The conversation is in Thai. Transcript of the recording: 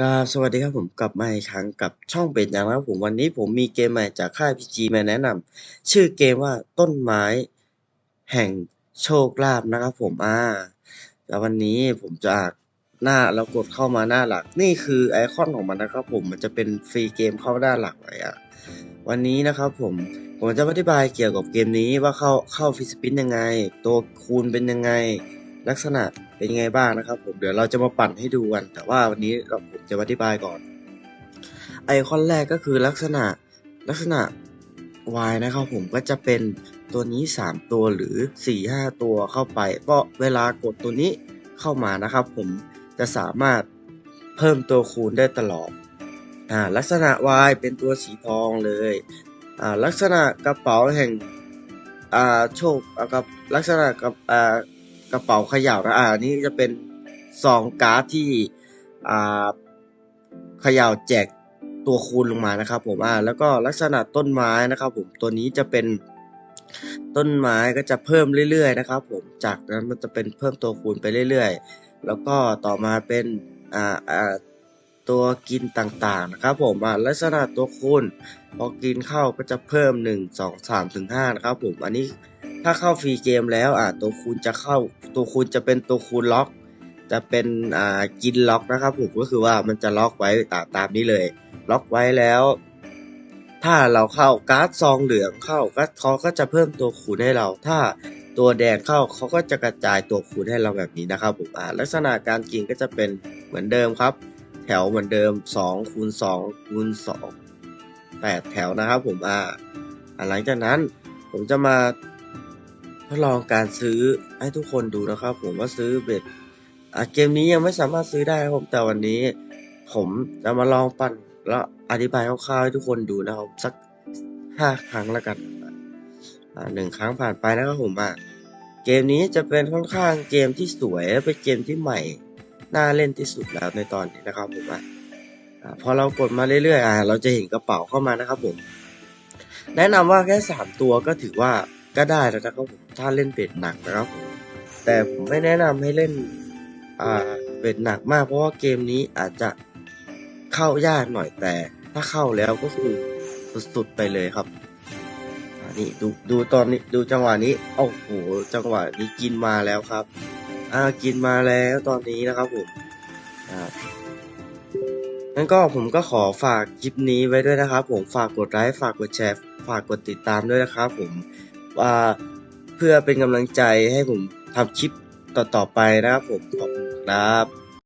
ครับสวัสดีครับผมกลับมาอีกครั้งกับช่องเป็ดอย่างนะครับผมวันนี้ผมมีเกมใหม่จากค่าย PG มาแนะนำชื่อเกมว่าต้นไม้แห่งโชคลาภนะครับผมอ่าแล้ววันนี้ผมจะหน้าเรากดเข้ามาหน้าหลัก นี่คือไอคอนของมันนะครับผมมันจะเป็นฟรีเกมเข้าหน้าหลักเลยอะวันนี้นะครับผมผมจะอธิบายเกี่ยวกับเกมนี้ว่าเข้าเข้าฟิสปินยังไง ตัวคูณเป็นยังไง ลักษณะเป็นยังไงบ้างนะครับ ผมเดี๋ยวเราจะมาปั่นให้ดูกัน แต่ว่าวันนี้เราผมจะอธิบายก่อน ไอคอนแรกก็คือลักษณะลักษณะ Y นะครับผมก็จะเป็นตัวนี้ 3 ตัวหรือ 4 5 ตัวเข้าไป ก็เวลากดตัวนี้เข้ามานะครับผมจะสามารถเพิ่มตัวคูณได้ตลอดอ่าลักษณะ Y เป็นตัวสีทองเลยอ่าลักษณะกระเป๋าแห่งอ่าโชคกับลักษณะกับอ่า กระเป๋าเขย่านะอ่านี่จะเป็นซองการ์ดที่อ่าเขย่าแจกตัวคูณลงมานะครับ ผมอ่าแล้วก็ลักษณะต้นไม้นะครับ ผมตัวนี้จะเป็นต้นไม้ก็จะเพิ่มเรื่อยๆนะครับ ผมจากนั้นมันจะเป็นเพิ่มตัวคูณไปเรื่อยๆ แล้วก็ต่อมาเป็นอ่าอ่าตัวกินต่างๆนะครับ ผมอ่าลักษณะตัวคูณพอกินเข้าก็จะเพิ่มหนึ่งสองสามถึงห้านะครับ ผมอันนี้ ถ้าเข้าฟรีเกมแล้วอ่าตัวคูณจะเข้าตัวคูณจะเป็นตัวคูณล็อก จะเป็นอ่ากินล็อกนะครับผมก็คือว่ามันจะล็อกไว้ตามตามนี้เลย ล็อกไว้แล้ว ถ้าเราเข้าการ์ดซองเหลืองเข้าก็เขาก็จะเพิ่มตัวคูณให้เรา ถ้าตัวแดงเข้าเขาก็จะกระจายตัวคูณให้เราแบบนี้นะครับผมอ่าลักษณะการกินก็จะเป็นเหมือนเดิมครับ แถวเหมือนเดิมสองคูณสองคูณสองแปดแถวนะครับผมอ่าหลังจากนั้นผมจะมา ทดลองการซื้อให้ทุกคนดูนะครับ ผมว่าซื้อเบ็ดอ่าเกมนี้ยังไม่สามารถซื้อได้ครับผมแต่วันนี้ ผมจะมาลองปั่นแล้วอธิบายคร่าวๆให้ทุกคนดูนะครับ สักห้าครั้งแล้วกันอ่าหนึ่งครั้งผ่านไปนะครับผมอะเกมนี้จะเป็นค่อนข้างเกมที่สวยและเป็นเกมที่ใหม่น่าเล่นที่สุดแล้วในตอนนี้นะครับผมอะพอเรากดมาเรื่อยๆอ่าเราจะเห็นกระเป๋าเข้ามานะครับผม แนะนำว่าแค่สามตัวก็ถือว่า ก็ได้แล้วนะครับผมถ้าเล่นเบ็ดหนักนะครับผมแต่ผมไม่แนะนำให้เล่นอ่าเบ็ดหนักมากเพราะว่าเกมนี้อาจจะเข้ายากหน่อยแต่ ถ้าเข้าแล้วก็คือสุดๆไปเลยครับนี่ดูดูตอนนี้ดูจังหวะนี้โอ้โหจังหวะนี้กินมาแล้วครับอ่ากินมาแล้วตอนนี้นะครับผมอ่างั้นก็ผมก็ขอฝากคลิปนี้ไว้ด้วยนะครับ ผมฝากกดไลค์ฝากกดแชร์ ฝากกดติดตามด้วยนะครับ ผม เพื่อเป็นกำลังใจให้ผมทำคลิปต่อๆไปนะครับผมขอบคุณครับ